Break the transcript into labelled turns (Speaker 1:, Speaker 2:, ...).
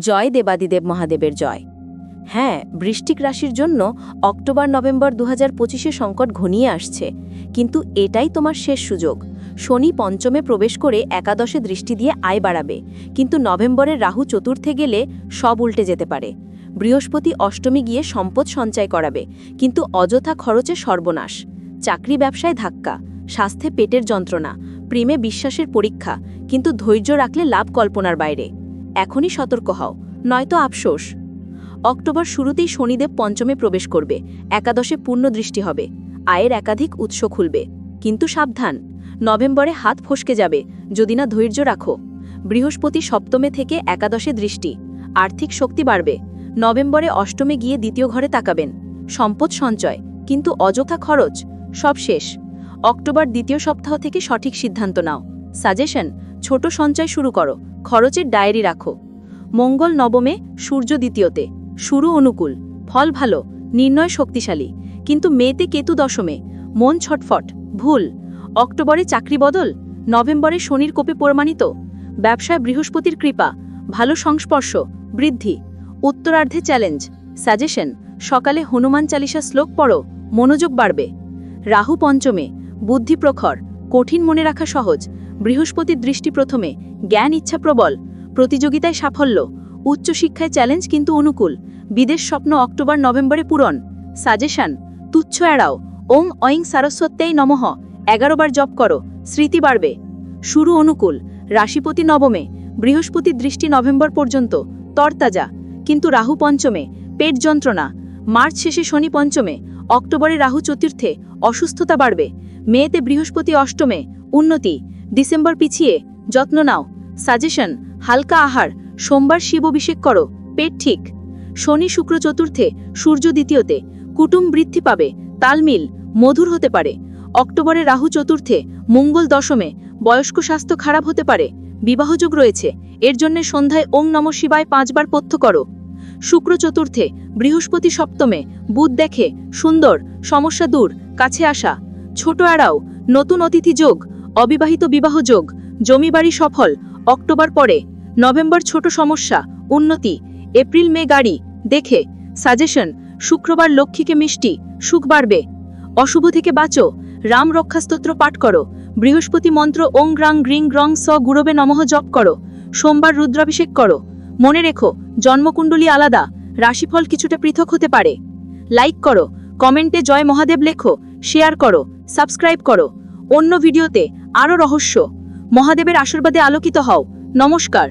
Speaker 1: জয় দেবাদিদেব মহাদেবের জয়। হ্যাঁ বৃষ্টিক রাশির জন্য অক্টোবর, নভেম্বর দু হাজার সংকট ঘনিয়ে আসছে। কিন্তু এটাই তোমার শেষ সুযোগ। শনি পঞ্চমে প্রবেশ করে একাদশে দৃষ্টি দিয়ে আয় বাড়াবে। কিন্তু নভেম্বরের রাহু চতুর্থে গেলে সব উল্টে যেতে পারে। বৃহস্পতি অষ্টমী গিয়ে সম্পদ সঞ্চয় করাবে। কিন্তু অযথা খরচে সর্বনাশ। চাকরি ব্যবসায় ধাক্কা। স্বাস্থ্যে পেটের যন্ত্রণা। প্রেমে বিশ্বাসের পরীক্ষা। কিন্তু ধৈর্য রাখলে লাভ কল্পনার বাইরে। এখনই সতর্ক হও, নয়তো আফসোস। অক্টোবর শুরুতেই শনিদেব পঞ্চমে প্রবেশ করবে, একাদশে পূর্ণ দৃষ্টি হবে, আয়ের একাধিক উৎস খুলবে। কিন্তু সাবধান, নভেম্বরে হাত ফসকে যাবে, যদি না ধৈর্য রাখো। বৃহস্পতি সপ্তমে থেকে একাদশে দৃষ্টি, আর্থিক শক্তি বাড়বে, নভেম্বরে অষ্টমে গিয়ে দ্বিতীয় ঘরে তাকাবেন, সম্পদ সঞ্চয়, কিন্তু অযথা খরচ, সব শেষ। অক্টোবর দ্বিতীয় সপ্তাহ থেকে সঠিক সিদ্ধান্ত নাও। সাজেশন ছোট সঞ্চয় শুরু করো। খরচের ডায়েরি রাখো। মঙ্গল নবমে, সূর্য দ্বিতীয়তে। শুরু অনুকূল। ফল ভালো, নির্ণয় শক্তিশালী। কিন্তু মেতে কেতু দশমে। মন ছটফট, ভুল। অক্টোবরে চাকরি বদল? নভেম্বরে শনির কোপে প্রমাণিত? ব্যবসায় বৃহস্পতির কৃপা। ভালো সংস্পর্শ, বৃদ্ধি। উত্তরার্ধে চ্যালেঞ্জ, সাজেশন। সকালে হনুমান চালিসা শ্লোক পড়ো, মনোযোগ বাড়বে। রাহু পঞ্চমে, বুদ্ধি প্রখর। কঠিন মনে রাখা সহজ। বৃহস্পতির দৃষ্টি প্রথমে জ্ঞান ইচ্ছা প্রবল, প্রতিযোগিতায় সাফল্য, উচ্চশিক্ষায় চ্যালেঞ্জ কিন্তু অনুকূল, বিদেশ স্বপ্ন অক্টোবর নভেম্বরে পূরণ, সাজেশন, তুচ্ছ এড়াও, ওং অয়িং সারস্বত্যেই নমঃ এগারো বার জপ করো, স্মৃতি বাড়বে, শুরু অনুকূল, রাশিপতি নবমে বৃহস্পতির দৃষ্টি নভেম্বর পর্যন্ত, তরতাজা, কিন্তু রাহু পঞ্চমে, পেট যন্ত্রণা, মার্চ শেষে শনি পঞ্চমে, অক্টোবরে রাহু চতুর্থে, অসুস্থতা বাড়বে মেয়েতে বৃহস্পতি অষ্টমে, উন্নতি ডিসেম্বর পিছিয়ে, যত্ন নাও। সাজেশন, হালকা আহার, সোমবার শিব অভিষেক করো, পেট ঠিক। শনি শুক্র চতুর্থে, সূর্য দ্বিতীয়তে, কুটুম বৃদ্ধি পাবে, তালমিল, মধুর হতে পারে। অক্টোবরে রাহু চতুর্থে, মঙ্গল দশমে, বয়স্ক স্বাস্থ্য খারাপ হতে পারে বিবাহযোগ রয়েছে, এর জন্য সন্ধ্যায় ওং নম শিবায় পাঁচবার পথ্য করো। শুক্র চতুর্থে, বৃহস্পতি সপ্তমে, বুধ দেখে, সুন্দর, সমস্যা দূর, কাছে আসা। ছোট এড়াও, নতুন অতিথি যোগ অবিবাহিত বিবাহ যোগ জমিবাড়ি সফল, অক্টোবর পরে, নভেম্বর ছোট সমস্যা, উন্নতি, এপ্রিল মে গাড়ি, দেখে সাজেশন শুক্রবার লক্ষ্মীকে মিষ্টি, সুখ বাড়বে, অশুভ থেকে বাঁচো, রাম রক্ষাস্তোত্র পাঠ করো, বৃহস্পতি মন্ত্র ওং গ্রাং গ্রিং গ্রং স গুরবে নমঃ জপ করো, সোমবার রুদ্রাভিষেক করো, মনে রেখো, জন্মকুণ্ডলী আলাদা, রাশিফল কিছুটা পৃথক হতে পারে লাইক করো, কমেন্টে জয় মহাদেব লেখো শেয়ার করো সাবস্ক্রাইব করো, অন্য ভিডিওতে আরও রহস্য। মহাদেবের আশীর্বাদে আলোকিত হও। নমস্কার।